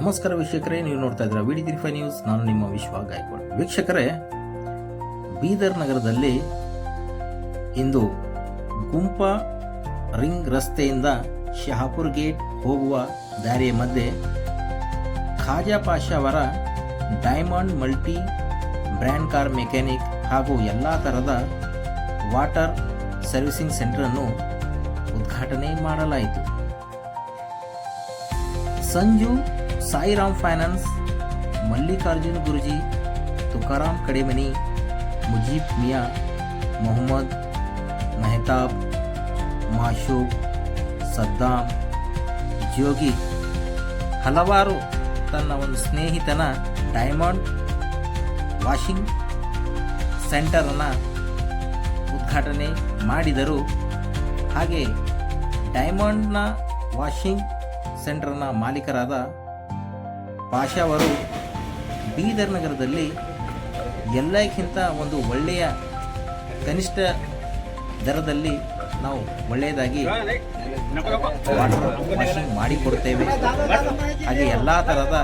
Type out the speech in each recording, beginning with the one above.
ನಮಸ್ಕಾರ ವೀಕ್ಷಕರೇ, ನೀವು ನೋಡ್ತಾ ಇದ್ದೀರಾ ವಿಡಿ ತ್ರಿಫೈ ನ್ಯೂಸ್. ನಾನು ನಿಮ್ಮ ವಿಶ್ವ ಗಾಯಕ್ವಾಡ್. ವೀಕ್ಷಕರೇ, ಬೀದರ್ ನಗರದಲ್ಲಿ ಇಂದು ಗುಂಪ ರಿಂಗ್ ರಸ್ತೆಯಿಂದ ಶಹಾಪುರ್ ಗೇಟ್ ಹೋಗುವ ದಾರಿಯ ಮಧ್ಯೆ ಖಾಜಾ ಪಾಷ ಅವರ diamond multi brand car mechanic ಹಾಗೂ ಎಲ್ಲ ಥರದ ವಾಟರ್ ಸರ್ವಿಸಿಂಗ್ ಸೆಂಟರನ್ನು ಉದ್ಘಾಟನೆ ಮಾಡಲಾಯಿತು. ಸಂಜು ಸಾಯಿರಾಮ್ ಫೈನಾನ್ಸ್, ಮಲ್ಲಿಕಾರ್ಜುನ್ ಗುರುಜಿ, ತುಕಾರಾಮ್ ಕಡೆಮನಿ, ಮುಜೀಬ್ ಮಿಯಾ, ಮೊಹಮ್ಮದ್, ಮೆಹತಾಬ್ ಮಾಶೂಕ್ ಸದ್ದಾಂ ಜೋಗಿ. ಹಲವಾರು ತನ್ನ ಒಂದು ಸ್ನೇಹಿತನ ಡೈಮಂಡ್ ವಾಷಿಂಗ್ ಸೆಂಟರನ್ನು ಉದ್ಘಾಟನೆ ಮಾಡಿದರು. ಹಾಗೆ ಡೈಮಂಡ್ನ ವಾಷಿಂಗ್ ಸೆಂಟರ್ನ ಮಾಲೀಕರಾದ ಪಾಷ ಅವರು ಬೀದರ್ ನಗರದಲ್ಲಿ ಎಲ್ಲಕ್ಕಿಂತ ಒಂದು ಒಳ್ಳೆಯ ಕನಿಷ್ಠ ದರದಲ್ಲಿ ನಾವು ಒಳ್ಳೆಯದಾಗಿ ವಾಟರ್ ವಾಷಿಂಗ್ ಮಾಡಿಕೊಡ್ತೇವೆ ಹಾಗೆ ಎಲ್ಲ ಥರದ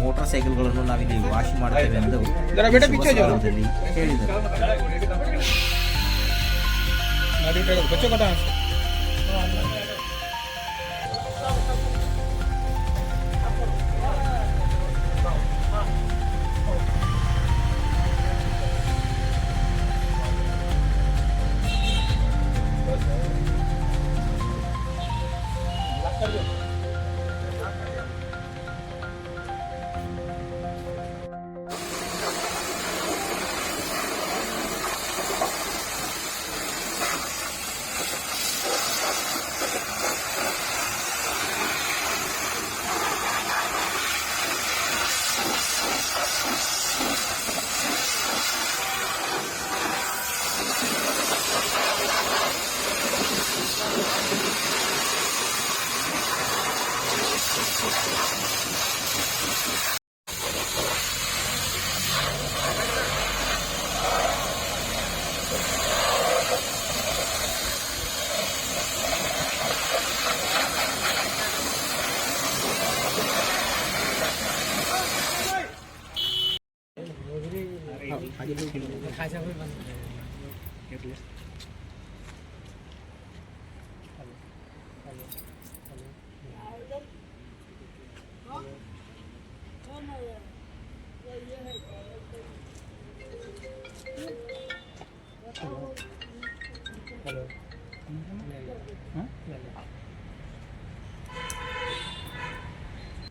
ಮೋಟರ್ ಸೈಕಲ್ಗಳನ್ನು ನಾವಿಲ್ಲಿ ವಾಶ್ ಮಾಡ್ತೇವೆ ಎಂದು ಹೇಳಿದರು.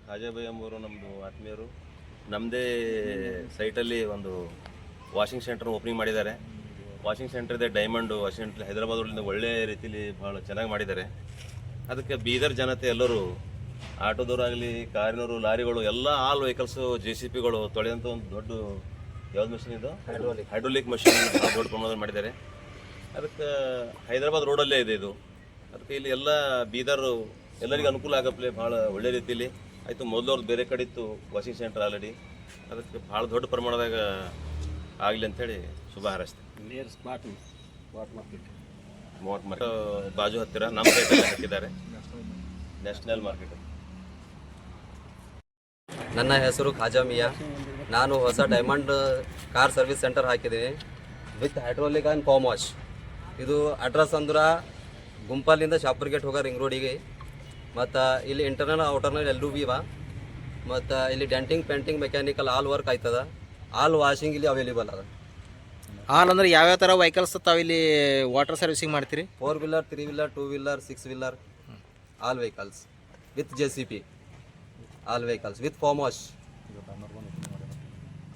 ಹಾಜಾಬೈ ಎಂಬುವರು ನಮ್ಮದು ಆತ್ಮೀಯರು. ನಮ್ಮದೇ ಸೈಟಲ್ಲಿ ಒಂದು ವಾಷಿಂಗ್ ಸೆಂಟರ್ ಓಪನಿಂಗ್ ಮಾಡಿದ್ದಾರೆ. ವಾಷಿಂಗ್ ಸೆಂಟರ್ ಇದೆ ಡೈಮಂಡು ವಾಷಿಂಗ್ ಸೆಂಟರ್ ಹೈದರಾಬಾದ್ ಒಳ್ಳೆ ಒಳ್ಳೆ ರೀತಿಲಿ ಭಾಳ ಚೆನ್ನಾಗಿ ಮಾಡಿದ್ದಾರೆ. ಅದಕ್ಕೆ ಬೀದರ್ ಜನತೆ ಎಲ್ಲರೂ ಆಟೋದವರಾಗಲಿ ಕಾರಿನವರು ಲಾರಿಗಳು ಎಲ್ಲ ಆಲ್ ವೆಹಿಕಲ್ಸು ಜೆ ಸಿ ಪಿಗಳು ತೊಳೆದಂಥ ಒಂದು ದೊಡ್ಡ ಯಾವ್ದು ಮಷಿನ್ ಇದು? ಹೈಡ್ರೋಲಿಕ್ ಹೈಡ್ರೋಲಿಕ್ ಮಷಿನ್ ದೊಡ್ಡ ಪ್ರಮಾಣದಲ್ಲಿ ಮಾಡಿದ್ದಾರೆ. ಅದಕ್ಕೆ ಹೈದರಾಬಾದ್ ರೋಡಲ್ಲೇ ಇದೆ ಇದು. ಅದಕ್ಕೆ ಇಲ್ಲಿ ಎಲ್ಲ ಬೀದರ್ ಎಲ್ಲರಿಗೂ ಅನುಕೂಲ ಆಗಪ್ಲೆ ಭಾಳ ಒಳ್ಳೆ ರೀತಿಯಲ್ಲಿ ಆಯಿತು ಮೊದಲವ್ರದ್ದು ಬೇರೆ ಕಡೆ ಇತ್ತು ವಾಷಿಂಗ್ ಸೆಂಟರ್ ಆಲ್ರೆಡಿ ಅದಕ್ಕೆ ಭಾಳ ದೊಡ್ಡ ಪ್ರಮಾಣದಾಗ ಆಗಲಿ ಅಂಥೇಳಿ ಶುಭ ಹಾರೈಸ್ತೆ ನಿಯರ್ ಸ್ಮಾರ್ಟ್ ಸ್ಮಾರ್ಟ್ ಮಾರ್ಕೆಟ್ ಮೂವತ್ತು ಬಾಜು ಹತ್ತಿರ ನಮ್ಮ ಹಾಕಿದ್ದಾರೆ. ನ್ಯಾಷನಲ್ ಮಾರ್ಕೆಟ್ ನನ್ನ ಹೆಸರು ಖಾಜಾ ಮಿಯಾ. ನಾನು ಹೊಸ ಡೈಮಂಡ್ ಕಾರ್ ಸರ್ವಿಸ್ ಸೆಂಟರ್ ಹಾಕಿದ್ದೀನಿ. With hydraulic and foam wash ಇದು ಅಡ್ರೆಸ್ ಅಂದ್ರೆ ಗುಂಪಲ್ಲಿಂದ ಶಾಪುರ್ ಗೇಟ್ ಹೋಗೋ ರಿಂಗ್ ರೋಡಿಗೆ ಮತ್ತು ಇಲ್ಲಿ ಇಂಟರ್ನಲ್ ಔಟರ್ನಲ್ ಎಲ್ಲೂ ಬಿ ಇವ ಮತ್ತು ಇಲ್ಲಿ denting painting mechanical all work ಆಯ್ತದ. ಆಲ್ ವಾಷಿಂಗ್ ಇಲ್ಲಿ ಅವೈಲೇಬಲ್ ಅದ ಆಲ್ ಅಂದ್ರೆ ಯಾವ್ಯಾವ ಥರ ವೆಹಿಕಲ್ಸ್ ತಾವಿಲ್ಲಿ ವಾಟರ್ ಸರ್ವಿಸಿಂಗ್ ಮಾಡ್ತೀರಿ four wheeler three wheeler two wheeler six wheeler all vehicles with JCB all vehicles with foam wash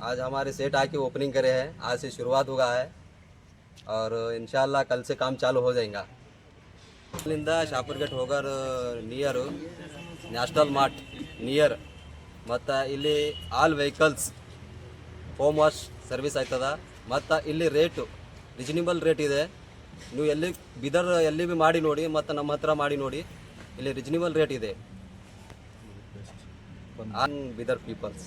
आज हमारे सेट आके ओपनिंग करे हैं आज से शुरुआत हुआ है और इंशाल्लाह कल से काम चालू हो जाएगा ಇಲ್ಲಿಂದ ಶಾಪುರ್ ಗೇಟ್ ಹೋಗೋರು ನಿಯರು ನ್ಯಾಷನಲ್ ಮಾರ್ಟ್ ನಿಯರ್ ಮತ್ತು ಇಲ್ಲಿ all vehicles home wash service ಆಯ್ತದ? ಮತ್ತು ಇಲ್ಲಿ ರೇಟು ರಿಜನೇಬಲ್ ರೇಟ್ ಇದೆ. ನೀವು ಎಲ್ಲಿ ಬಿದರ್ ಎಲ್ಲಿ ಭೀ ಮಾಡಿ ನೋಡಿ, ಮತ್ತು ನಮ್ಮ ಹತ್ರ ಮಾಡಿ ನೋಡಿ, ಇಲ್ಲಿ ರಿಜನೇಬಲ್ ರೇಟ್ ಇದೆ. On Bidar peoples